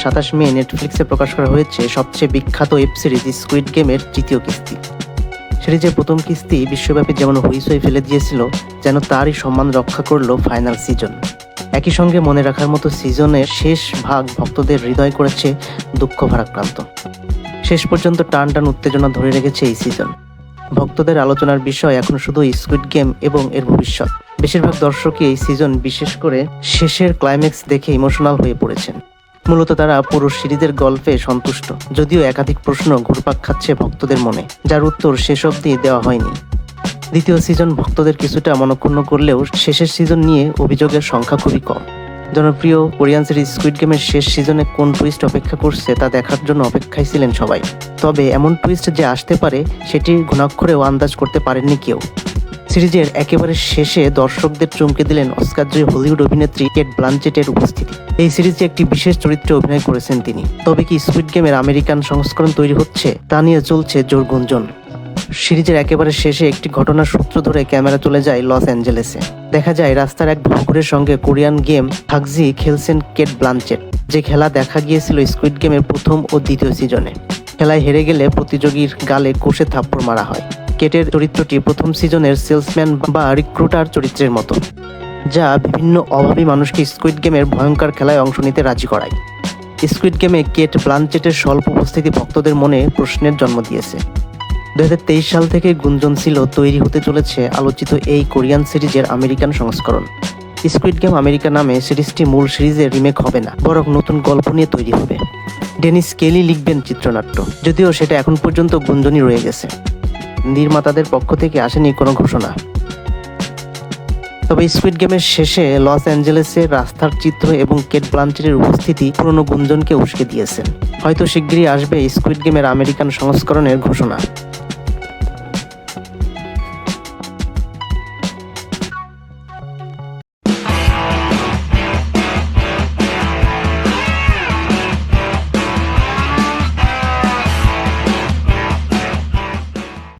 সাতাশ মে নেটফ্লিক্সে প্রকাশ করা হয়েছে সবচেয়ে বিখ্যাত ওয়েব সিরিজ স্কুইড গেমের তৃতীয় কিস্তি। সিরিজের প্রথম কিস্তি বিশ্বব্যাপী যেমন হইচই ফেলে দিয়েছিল, যেন তারই সম্মান রক্ষা করল ফাইনাল সিজন। একই সঙ্গে মনে রাখার মতো সিজনের শেষ ভাগ ভক্তদের হৃদয় করেছে দুঃখ ভারাক্রান্ত। শেষ পর্যন্ত টান টান উত্তেজনা ধরে রেখেছে এই সিজন। ভক্তদের আলোচনার বিষয় এখন শুধু স্কুইড গেম এবং এর ভবিষ্যৎ। বেশিরভাগ দর্শকই এই সিজন বিশেষ করে শেষের ক্লাইম্যাক্স দেখে ইমোশনাল হয়ে পড়েছেন। মূলত তারা পুরো সিরিজের গল্পে সন্তুষ্ট, যদিও একাধিক প্রশ্ন ঘুরপাক খাচ্ছে ভক্তদের মনে, যার উত্তর শেষ অবধি দেওয়া হয়নি। দ্বিতীয় সিজন ভক্তদের কিছুটা মনক্ষুণ্ণ করলেও শেষের সিজন নিয়ে অভিযোগের সংখ্যা খুবই কম। জনপ্রিয় কোরিয়ান সিরিজ স্কুইড গেমের শেষ সিজনে কোন টুইস্ট অপেক্ষা করছে তা দেখার জন্য অপেক্ষায় ছিলেন সবাই। তবে এমন টুইস্ট যে আসতে পারে সেটি ঘুণাক্ষরেও আন্দাজ করতে পারেননি কেউ। সিরিজের একেবারে শেষে দর্শকদের চমকে দিলেন অস্কারজয়ী হলিউড অভিনেত্রী কেট ব্লানচেটের উপস্থিতি। এই সিরিজে একটি বিশেষ চরিত্রে অভিনয় করেছেন তিনি। তবে কি স্কুইড গেমের আমেরিকান সংস্করণ তৈরি হচ্ছে, তা নিয়ে চলছে জোর গুঞ্জন। সিরিজের একেবারে শেষে একটি ঘটনার সূত্র ধরে ক্যামেরা চলে যায় লস অ্যাঞ্জেলেসে। দেখা যায়, রাস্তার এক ভুকুরের সঙ্গে কোরিয়ান গেম থাকজি খেলছেন কেট ব্লানচেট, যে খেলা দেখা গিয়েছিল স্কুইড গেমের প্রথম ও দ্বিতীয় সিজনে। খেলায় হেরে গেলে প্রতিযোগীর গালে কষে থাপ্পড় মারা হয়। কেটের চরিত্রটি প্রথম সিজনের সেলসম্যান বা রিক্রুটার চরিত্রের মতো, যা বিভিন্ন অভাবী মানুষকে স্কুইড গেমের ভয়ঙ্কর খেলায় অংশ নিতে রাজি করায়। স্কুইড গেমে কেট ব্লানচেটের স্বল্প উপস্থিতি ভক্তদের মনে প্রশ্নের জন্ম দিয়েছে। দুই হাজার তেইশ সাল থেকে গুঞ্জন ছিল তৈরি হতে চলেছে আলোচিত এই কোরিয়ান সিরিজের আমেরিকান সংস্করণ। স্কুইড গেম আমেরিকা নামে সিরিজটি মূল সিরিজের রিমেক হবে না, বরং নতুন গল্প নিয়ে তৈরি হবে। ডেনিস কেলি লিখবেন চিত্রনাট্য, যদিও সেটা এখন পর্যন্ত গুঞ্জনই রয়ে গেছে। নির্মাতাদের পক্ষ থেকে আসেনি কোনো ঘোষণা। তবে স্পিড গেমের শেষে লস অ্যাঞ্জেলেসের রাস্তার চিত্র এবং কেট ব্লাঞ্চেটের উপস্থিতি পুরনো গুঞ্জনকে উস্কে দিয়েছে। হয়তো শিগগিরই আসবে স্কুইড গেমের আমেরিকান সংস্করণের ঘোষণা।